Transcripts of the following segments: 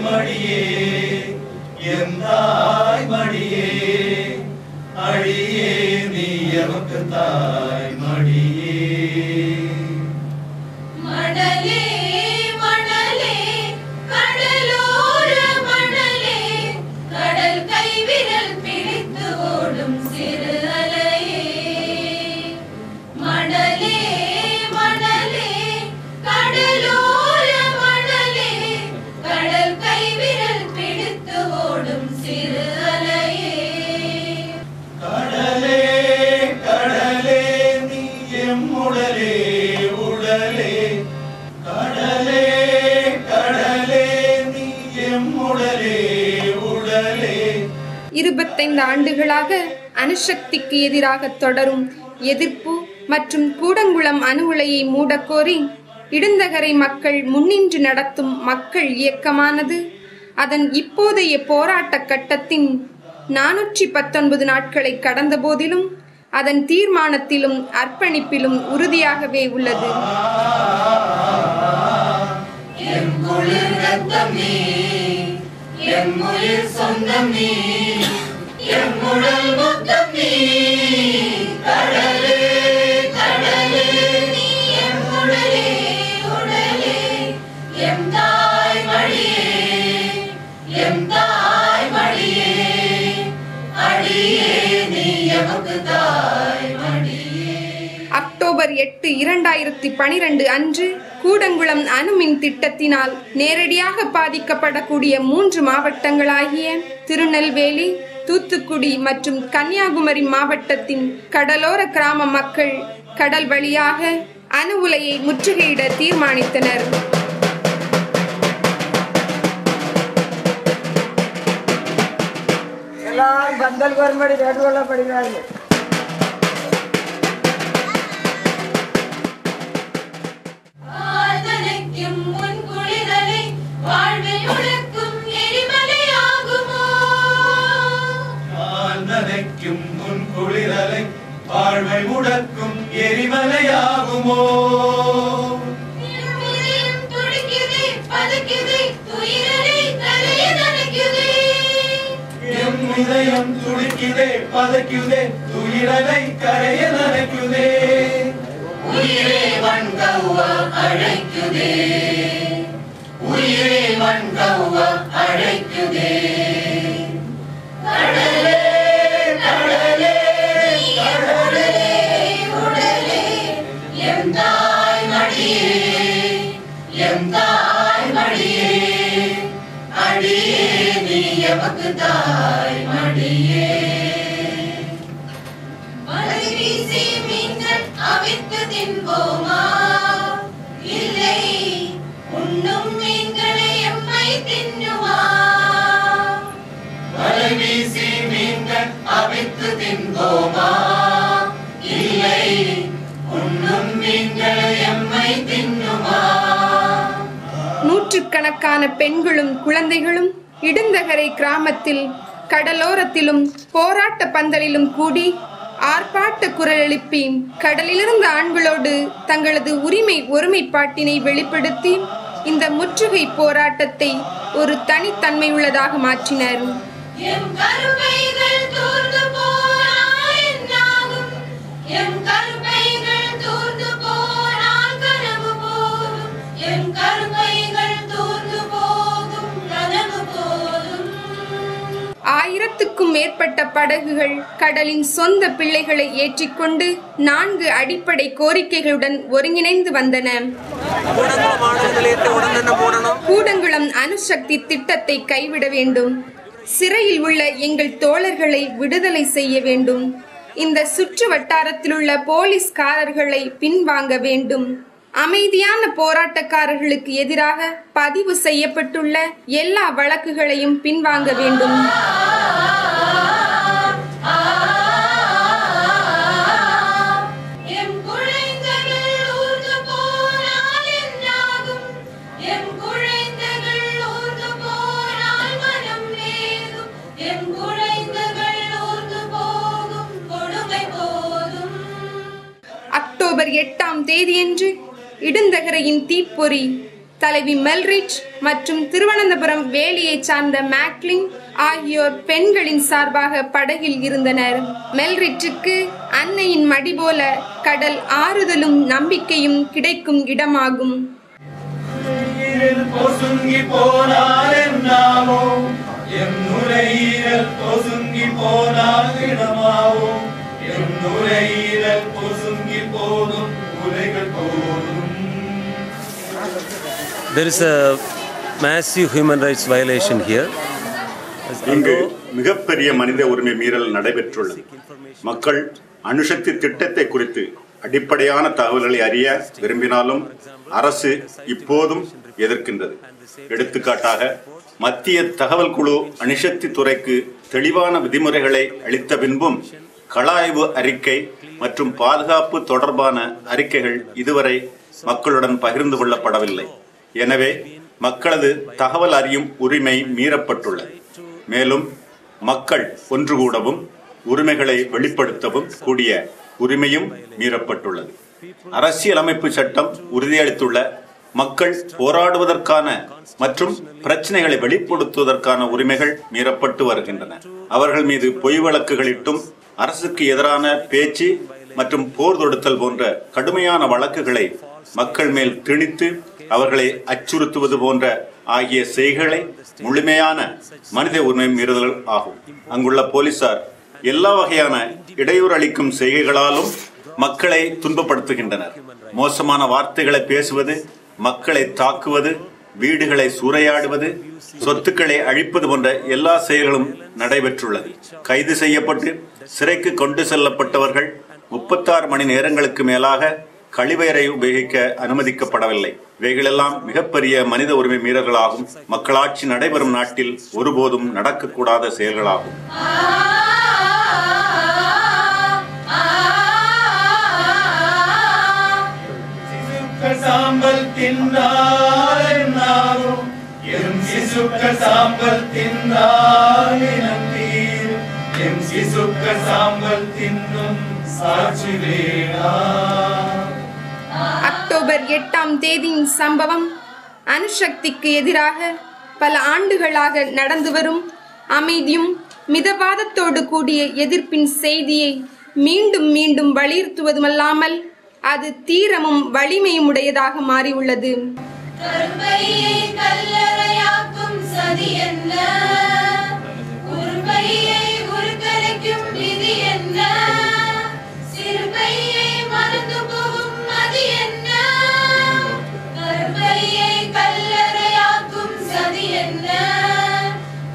மடியே என் தாய் மடியே அழியே நீ எமக்கு தான் இருபத்தைந்து ஆண்டுகளாக அணுசக்திக்கு எதிராக தொடரும் எதிர்ப்பு மற்றும் கூடங்குளம் அணு உலையை மூடக்கோரி இடுந்தகரை மக்கள் முன்னின்று நடத்தும் மக்கள் இயக்கமானது அதன் இப்போதைய போராட்ட கட்டத்தின் நானூற்றி பத்தொன்பது நாட்களை கடந்த போதிலும் அதன் தீர்மானத்திலும் அர்ப்பணிப்பிலும் உறுதியாகவே உள்ளது. என் உயிர் அக்டோபர் எட்டு இரண்டாயிரத்தி பனிரெண்டு அன்று கூடங்குளம் அணுமின் திட்டத்தினால் நேரடியாக பாதிக்கப்படக்கூடிய மூன்று மாவட்டங்களாகிய திருநெல்வேலி தூத்துக்குடி மற்றும் கன்னியாகுமரி மாவட்டத்தின் கடலோர கிராம மக்கள் கடல் வழியாக அணு உலையை முற்றுகையிட தீர்மானித்தனர். எல்லாரும் பந்தல் வரும்படி வேண்டுகோள ஆதனைக்கும் உயிரே அழைக்குதே. கடலே கடலே கடலே உடலே எம் தாய் மடியே எம் தாய் மடியே அடியே நீ எமக்கு தாய் மடியே. மலை வீசி மீன்கள் அவித்து தின்போமா? நூற்றுக்கணக்கான பெண்களும் குழந்தைகளும் இடுந்தகரை கிராமத்தில் கடலோரத்திலும் போராட்ட பந்தலிலும் கூடி ஆர்ப்பாட்ட குரல் எழுப்பி கடலிலிருந்த ஆண்களோடு தங்களது உரிமை ஒருமைப்பாட்டினை வெளிப்படுத்தி இந்த முற்றுகை போராட்டத்தை ஒரு தனித்தன்மை உள்ளதாக மாற்றினர் படகுகள் கடலின் சொந்த பிள்ளைகளை ஏற்றிக்கொண்டு நான்கு அடிப்படை கோரிக்கைகளுடன் ஒருங்கிணைந்து வந்தன. கூடங்குளம் அணுசக்தி திட்டத்தை கைவிட வேண்டும். சிறையில் உள்ள எங்கள் தோழர்களை விடுதலை செய்ய வேண்டும். இந்த சுற்று வட்டாரத்திலுள்ள போலீஸ்காரர்களை பின்வாங்க வேண்டும். அமைதியான போராட்டக்காரர்களுக்கு எதிராக பதிவு செய்யப்பட்டுள்ள எல்லா வழக்குகளையும் பின்வாங்க வேண்டும். தேதியன்று இடுந்தகரையின் தீப்பொறி தலைவி மெல்ரிச் மற்றும் திருவனந்தபுரம் வேலியைச் சார்ந்த மேக்லின் ஆகியோர் பெண்களின் சார்பாக படகில் இருந்தனர். மெல்ரிச்சுக்கு அன்னையின் மடி போல கடல் ஆறுதலும் நம்பிக்கையும் கிடைக்கும் இடமாகும். போனால் இடமாவும் நுரையீரல் பொசுங்கி போதும் உரைகள் போதும். There is a massive human rights violation here. இங்கு மிகப்பெரிய மனித உரிமை மீறல் நடைபெற்றுள்ளது. மக்கள் அணுசக்தி திட்டத்தை குறித்து அடிப்படையான தகவல்களை அறிய விரும்பினாலும் அரசு இப்போதும் எதிர்க்கின்றது. எடுத்துக்காட்டாக மத்திய தகவல் குழு அணுசக்தி துறைக்கு தெளிவான விதிமுறைகளை அளித்த பின்பும் கலாய்வு அறிக்கை மற்றும் பாதுகாப்பு தொடர்பான அறிக்கைகள் இதுவரை மக்களுடன் பகிர்ந்து கொள்ளப்படவில்லை. எனவே மக்களது தகவல் அறியும் உரிமை மீறப்பட்டுள்ளது. மேலும் மக்கள் ஒன்று கூடவும் உரிமைகளை வெளிப்படுத்தவும் கூடிய உரிமையும் மீறப்பட்டுள்ளது. அரசியலமைப்பு சட்டம் உறுதியளித்துள்ள மக்கள் போராடுவதற்கான மற்றும் பிரச்சனைகளை வெளிப்படுத்துவதற்கான உரிமைகள் மீறப்பட்டு வருகின்றன. அவர்கள் மீது பொய் வழக்குகளிட்டும் அரசுக்கு எதிரான பேச்சு மற்றும் போர் தொடுத்தல் போன்ற கடுமையான வழக்குகளை மக்கள் மேல் திணித்து அவர்களை அச்சுறுத்துவது போன்ற ஆகிய செய்களை முழுமையான மனித உரிமை மீறுதல் ஆகும். அங்குள்ள போலீசார் எல்லா வகையான இடையூறு அளிக்கும் செய்கைகளாலும் மக்களை துன்பப்படுத்துகின்றனர். மோசமான வார்த்தைகளை பேசுவது மக்களை தாக்குவது வீடுகளை சூறையாடுவது சொத்துக்களை அழிப்பது போன்ற எல்லா செயல்களும் நடைபெற்றுள்ளது. கைது செய்யப்பட்டு சிறைக்கு கொண்டு செல்லப்பட்டவர்கள் முப்பத்தாறு மணி நேரங்களுக்கு மேலாக கழிவறை உபயோகிக்க அனுமதிக்கப்படவில்லை. இவைகளெல்லாம் மிகப்பெரிய மனித உரிமை மீறல்களாகும். மக்களாட்சி நடைபெறும் நாட்டில் ஒருபோதும் நடக்கக்கூடாத செயல்களாகும். சாம்பல் தின்றா எம் சிசுக்கள் சாம்பல் தின்றால் இனம் தீரும் எம் சிசுக்கள் சாம்பல் தின்னும் சாட்சி வேணா அக்டோபர் எட்டாம் தேதியின் சம்பவம் அணுசக்திக்கு எதிராக பல ஆண்டுகளாக நடந்து வரும் அமைதியும் மிதவாதத்தோடு கூடிய எதிர்ப்பின் செய்தியை மீண்டும் மீண்டும் வலியுறுத்துவதுமல்லாமல் அது தீரமும் வலிமையும் உடையதாக மாறியுள்ளது சதி என்ன? உருப்பையை உருக்கலைக்கும் விதி என்ன? சிறுபையை மறந்து போகும் மதி என்ன? கரும்பையை கல்லறையாக்கும் சதி என்ன?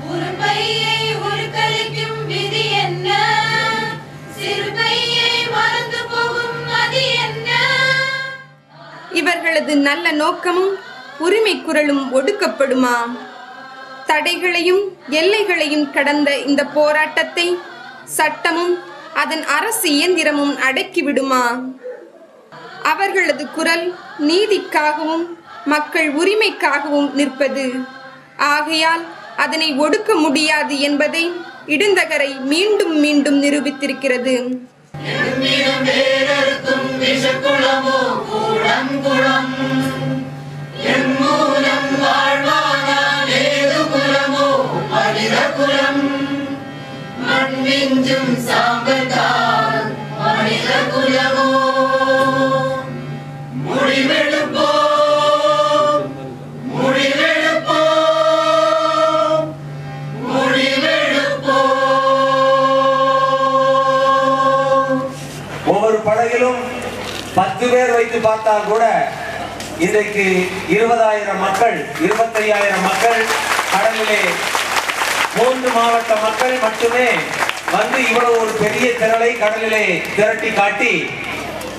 உருப்பையை உருக்கலைக்கும் விதி என்ன? சிறுபையை மறந்து போகும் மதி என்ன? இவர்களது நல்ல நோக்கமும் உரிமை குரலும் ஒடுக்கப்படுமா? தடைகளையும் எல்லைகளையும் கடந்த இந்த போராட்டத்தை சட்டமும் அதன் அரசு இயந்திரமும் அடக்கிவிடுமா அவர்களது குரல் நீதிக்காகவும் மக்கள் உரிமைக்காகவும் நிற்பது. ஆகையால் அதனை ஒடுக்க முடியாது என்பதை இடுந்தகரை மீண்டும் மீண்டும் நிரூபித்திருக்கிறது. குளம் குளம் மூலம் வாழ்வா நெஞ்சும் சாம்பதால் மனித குலமோ முடிவெடுப்போம் முடிவெடுப்போம் முடிவெடுப்போம். ஒவ்வொரு படகிலும் பத்து பேர் வைத்து பார்த்தால் கூட இன்றைக்கு இருபதாயிரம் மக்கள் இருபத்தையாயிரம் மக்கள் கடலிலே மூன்று மாவட்ட மக்கள் மட்டுமே வந்து இவ்வளவு ஒரு பெரிய திரளை கடலிலே திரட்டி காட்டி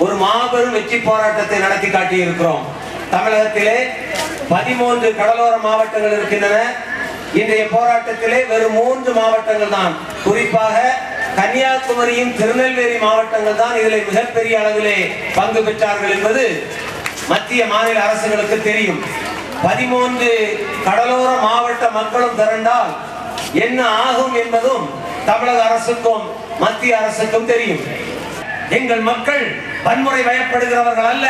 ஒரு மாபெரும் வெற்றி போராட்டத்தை நடத்தி காட்டி இருக்கிறோம் தமிழகத்திலே பதிமூன்று கடலோர மாவட்டங்கள் இருக்கின்றன. இன்றைய போராட்டத்திலே வெறும் மூன்று மாவட்டங்கள் தான். குறிப்பாக கன்னியாகுமரியும் திருநெல்வேலி மாவட்டங்கள் தான் இதில் மிகப்பெரிய அளவிலே பங்கு பெற்றார்கள் என்பது மத்திய மாநில அரசுகளுக்கு தெரியும். பதிமூன்று கடலோர மாவட்ட மக்களும் திரண்டால் என்ன ஆகும் என்பதும் தமிழக அரசுக்கும் மத்திய அரசுக்கும் தெரியும். எங்கள் மக்கள் வன்முறை வயப்படுகிறவர்கள் அல்ல.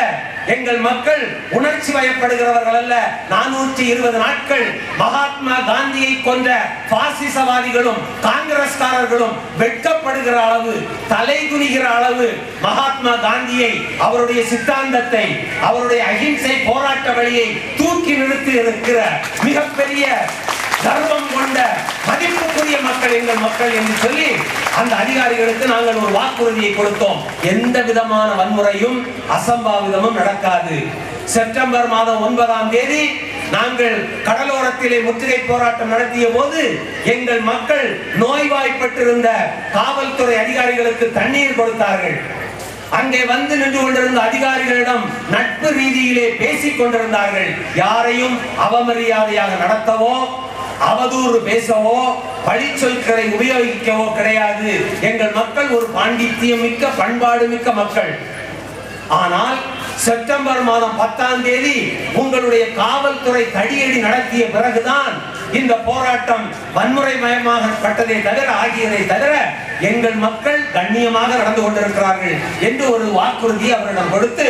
எங்கள் மக்கள் உணர்ச்சி வயப்படுகிறவர்கள் அல்ல. நானூற்றி இருபது நாட்கள் மகாத்மா காந்தியை கொன்ற பாசிசவாதிகளும் காங்கிரஸ்காரர்களும் வெட்கப்படுகிற அளவு தலை குனிகிற அளவு மகாத்மா காந்தியை அவருடைய சித்தாந்தத்தை அவருடைய அகிம்சை போராட்ட வழியை தூக்கி நிறுத்தி இருக்கிற மிகப்பெரிய தர்மம் கொண்ட மதிப்புக்குரிய மக்கள் எங்கள் மக்கள் என்று சொல்லி அந்த அதிகாரிகளுக்கு நாங்கள் ஒரு வாக்குறுதியை கொடுத்தோம். எந்த விதமான வன்முறையும் அசம்பாவிதமும் நடக்காது. செப்டம்பர் மாதம் ஒன்பதாம் தேதி நாங்கள் கடலோரத்திலே முற்றுகை போராட்டம் நடத்திய போது எங்கள் மக்கள் நோய்வாய்ப்பட்டிருந்த காவல்துறை அதிகாரிகளுக்கு தண்ணீர் கொடுத்தார்கள். அங்கே வந்து நின்று கொண்டிருந்த அதிகாரிகளிடம் நட்பு ரீதியிலே பேசிக் கொண்டிருந்தார்கள். யாரையும் அவமரியாதையாக நடத்தவோ அவதூறு பேசவோ பழிச்சொற்களை உபயோகிக்கவோ கிடையாது. எங்கள் மக்கள் ஒரு பாண்டித்தியம் மிக்க பண்பாடு மிக்க மக்கள். ஆனால் செப்டம்பர் மாதம் பத்தாம் தேதி உங்களுடைய காவல்துறை தடியடி நடத்திய பிறகுதான் இந்த போராட்டம் வன்முறை மயமாகப்பட்டதை தவிர ஆகியதை தவிர எங்கள் மக்கள் கண்ணியமாக நடந்து கொண்டிருக்கிறார்கள் என்று ஒரு வாக்குறுதி அவரிடம் கொடுத்து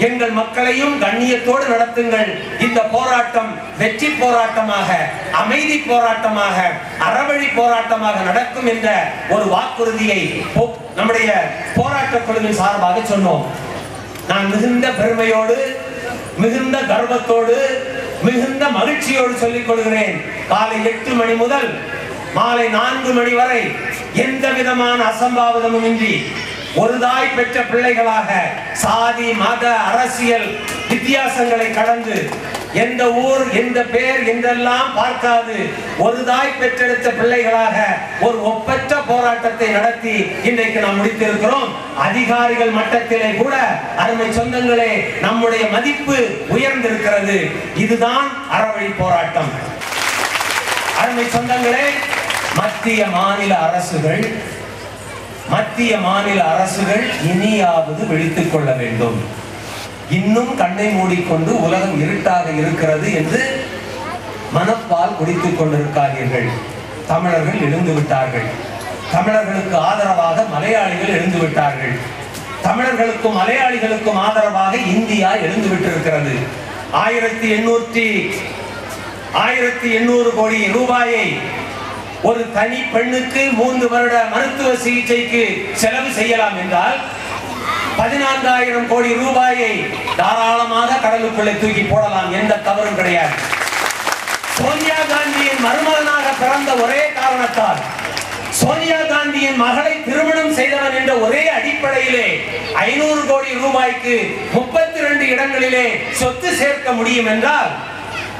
எங்கள் மக்களையும் கண்ணியத்தோடு நடத்துங்கள். இந்த போராட்டம் வெற்றி போராட்டமாக அமைதி போராட்டமாக அறவழி போராட்டமாக நடக்கும் என்ற ஒரு வாக்குறுதியை போ- நம்முடைய போராட்ட குழுவின் சார்பாக சொன்னோம். நான் மிகுந்த பெருமையோடு மிகுந்த கர்வத்தோடு மிகுந்த மகிழ்ச்சியோடு சொல்லிக் கொள்கிறேன். காலை எட்டு மணி முதல் மாலை நான்கு மணி வரை எந்த விதமான அசம்பாவிதமும் இன்றி ஒரு தாய் பெற்ற பிள்ளைகளாக சாதி மத அரசியல் வித்தியாசங்களை கடந்து எந்த ஊர் எந்த பேர் என்றெல்லாம் பார்க்காது ஒரு தாய் பெற்றெடுத்த பிள்ளைகளாக ஒரு ஒப்பற்ற போராட்டத்தை நடத்தி இன்றைக்கு நாம் முடித்திருக்கிறோம். அதிகாரிகள் மட்டத்திலே கூட அருமை சொந்தங்களே நம்முடைய மதிப்பு உயர்ந்திருக்கிறது. இதுதான் அறவழி போராட்டம். அருமை சொந்தங்களே மத்திய மாநில அரசுகள் மத்திய மாநில அரசுகள் இனியாவது விழித்துக் கொள்ள வேண்டும். இன்னும் கண்ணை மூடிக்கொண்டு உலகம் இருட்டாக இருக்கிறது என்று மனப்பால் குடித்துக் கொண்டிருக்காதீர்கள். தமிழர்கள் எழுந்து விட்டார்கள். தமிழர்களுக்கு ஆதரவாக மலையாளிகள் எழுந்து விட்டார்கள். தமிழர்களுக்கும் மலையாளிகளுக்கும் ஆதரவாக இந்தியா எழுந்து விட்டிருக்கிறது. ஆயிரத்தி எண்ணூற்றி ஆயிரத்தி எண்ணூறு கோடி ரூபாயை ஒரு தனி பெண்ணுக்கு மூன்று வருட மருத்துவ சிகிச்சைக்கு செலவு செய்யலாம் என்றால் பதினான்காயிரம் கோடி ரூபாயை தாராளமாக கடலுக்குள்ளே தூக்கி போடலாம் எந்த தவறும் கிடையாது. சோனியா காந்தியின் மருமகனாக பிறந்த ஒரே காரணத்தால் சோனியா காந்தியின் மகளை திருமணம் செய்தவன் என்ற ஒரே அடிப்படையிலே ஐநூறு கோடி ரூபாய்க்கு முப்பத்தி ரெண்டு இடங்களிலே சொத்து சேர்க்க முடியும் என்றால்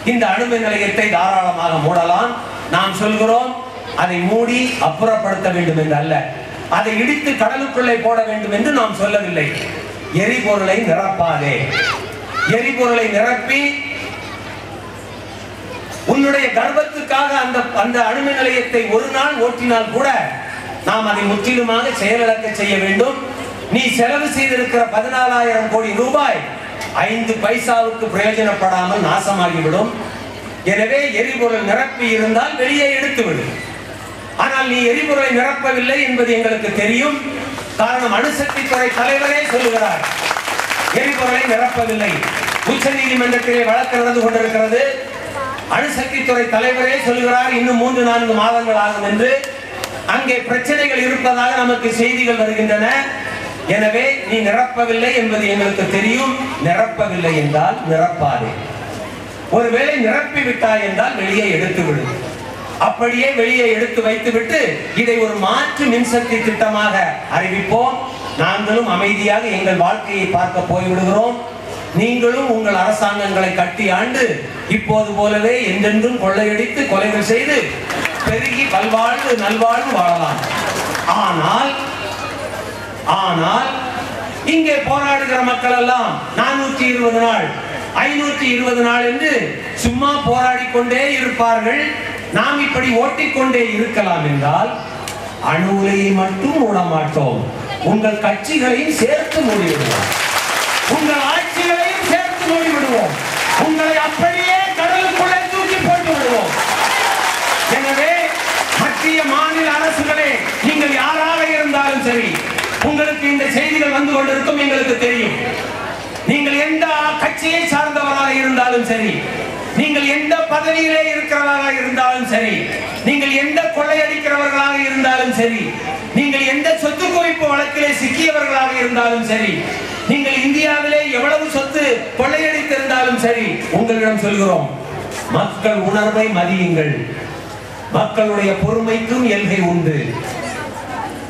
இந்த அணுமின் நிலையத்தை தாராளமாக மூடலாம். நாம் சொல்கிறோம் அதை மூடி அப்புறப்படுத்த வேண்டும் என்று அல்ல. அதை இடித்து கடலுக்குள்ளே போட வேண்டும் என்று நாம் சொல்லவில்லை. எரிபொருளை நிரப்பாதே. எரிபொருளை நிரப்பி உன்னுடைய கர்ப்பத்துக்காக அந்த அந்த அணுமின் நிலையத்தை ஒரு நாள் ஓட்டினால் கூட நாம் அதை முற்றிலுமாக செயலிழக்க செய்ய வேண்டும். நீ செலவு செய்திருக்கிற பதினாலாயிரம் கோடி ரூபாய் ஐந்து பைசாவுக்கு பிரயோஜனப்படாமல் நாசமாகிவிடும். எனவே எரிபொருள் நிரப்பி இருந்தால் வெளியே எடுத்துவிடும் ஆனால் நீ எரிபொருளை நிரப்பவில்லை என்பது எங்களுக்கு தெரியும். காரணம் அணுசக்தி துறை தலைவரே சொல்லுகிறார். எரிபொருளை நிரப்பவில்லை. உச்ச நீதிமன்றத்திலே வழக்கு நடந்து கொண்டிருக்கிறது. அணுசக்தி துறை தலைவரே சொல்லுகிறார் இன்னும் மூன்று நான்கு மாதங்கள் ஆகும் என்று. அங்கே பிரச்சனைகள் இருப்பதாக நமக்கு செய்திகள் வருகின்றன. எனவே நீ நிரப்பவில்லை என்பது எங்களுக்கு தெரியும். நிரப்பவில்லை என்றால் நிரப்பாதே. ஒருவேளை நிரப்பி விட்டாய் என்றால் வெளியே எடுத்து விடும் அப்படியே வெளியே எடுத்து வைத்துவிட்டு இதை ஒரு மாற்று மின்சக்தி திட்டமாக அறிவிப்போம். நாங்களும் அமைதியாக எங்கள் வாழ்க்கையை பார்க்க போய்விடுகிறோம். நீங்களும் உங்கள் அரசாங்கங்களை கட்டி ஆண்டு இப்போது போலவே என்றென்றும் கொள்ளையடித்து கொலைகள் செய்து பெருகி பல்வாழ்வு நல்வாழ்வு வாழலாம். ஆனால் ஆனால் இங்கே போராடுகிற மக்கள் எல்லாம் நானூற்றி இருபது நாள் ஐநூற்றி இருபது நாள் என்று சும்மா போராடி கொண்டே இருப்பார்கள். நாம் இப்படி ஓட்டிக்கொண்டே இருக்கலாம் என்றால் அணு உலையை மட்டும் மூட மாட்டோம் உங்கள் கட்சிகளையும் சேர்த்து மூடிவிடுவோம். உங்கள் ஆட்சிகளையும் சேர்த்து மூடிவிடுவோம். உங்களை அப்படியே கடலுக்குள்ளே தூக்கி போட்டு விடுவோம். எனவே மத்திய மாநில அரசுகளே நீங்கள் யாராக இருந்தாலும் சரி உங்களுக்கு இந்த செய்திகள் வந்து கொண்டிருக்கும் எங்களுக்கு தெரியும். நீங்கள் எந்த கட்சியை சார்ந்தவராக இருந்தாலும் சரி நீங்கள் எந்த பதவியிலே இருக்கிறவர்களாக இருந்தாலும் சரி நீங்கள் எந்த கொள்ளையடிக்கிறவர்களாக இருந்தாலும் சரி நீங்கள் எந்த சொத்து குவிப்பு வழக்கிலே சிக்கியவர்களாக இருந்தாலும் சரி நீங்கள் இந்தியாவிலே எவ்வளவு சொத்து கொள்ளையடித்திருந்தாலும் சரி உங்களிடம் சொல்கிறோம் மக்கள் உணர்வை மதியுங்கள். மக்களுடைய பொறுமைக்கும் எல்கை உண்டு.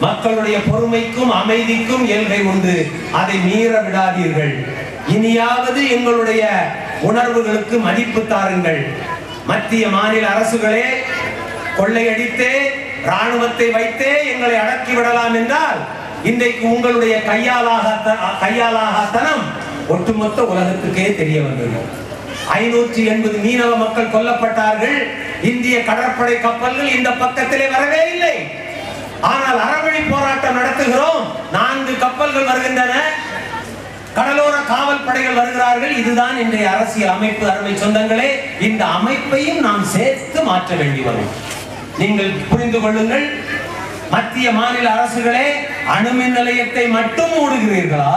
மக்களுடைய பொறுமைக்கும் அமைதிக்கும் எல்கை உண்டு. அதை மீற விடாதீர்கள். இனியாவது எங்களுடைய உணர்வுகளுக்கு மதிப்பு தாருங்கள். மத்திய மாநில அரசுகளே கொள்ளையடித்தே ராணுவத்தை வைத்தே எங்களை அடக்கி விடலாம் என்றால் இன்றைக்கு உங்களுடைய கையாலாக கையாலாகத்தனம் ஒட்டுமொத்த உலகத்துக்கே தெரிய வந்தது ஐநூற்றி எண்பது மீனவ மக்கள் கொல்லப்பட்டார்கள். இந்திய கடற்படை கப்பல்கள் இந்த பக்கத்திலே வரவே இல்லை. ஆனால் அறவழி போராட்டம் நடத்துகிறோம். நான்கு கப்பல்கள் வருகின்றன. கடலோர காவல் படைகள் வருகிறார்கள். இதுதான் இன்றைய அரசியல் அமைப்பு அருமை சொந்தங்களே. இந்த அமைப்பையும் நாம் சேர்த்து மாற்ற வேண்டி வரும். நீங்கள் புரிந்து கொள்ளுங்கள். மத்திய மாநில அரசுகளே அணுமின் நிலையத்தை மட்டும் மூடுகிறீர்களா?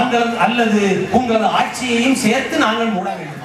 அங்கள் அல்லது உங்களது ஆட்சியையும் சேர்த்து நாங்கள் மூட வேண்டும்.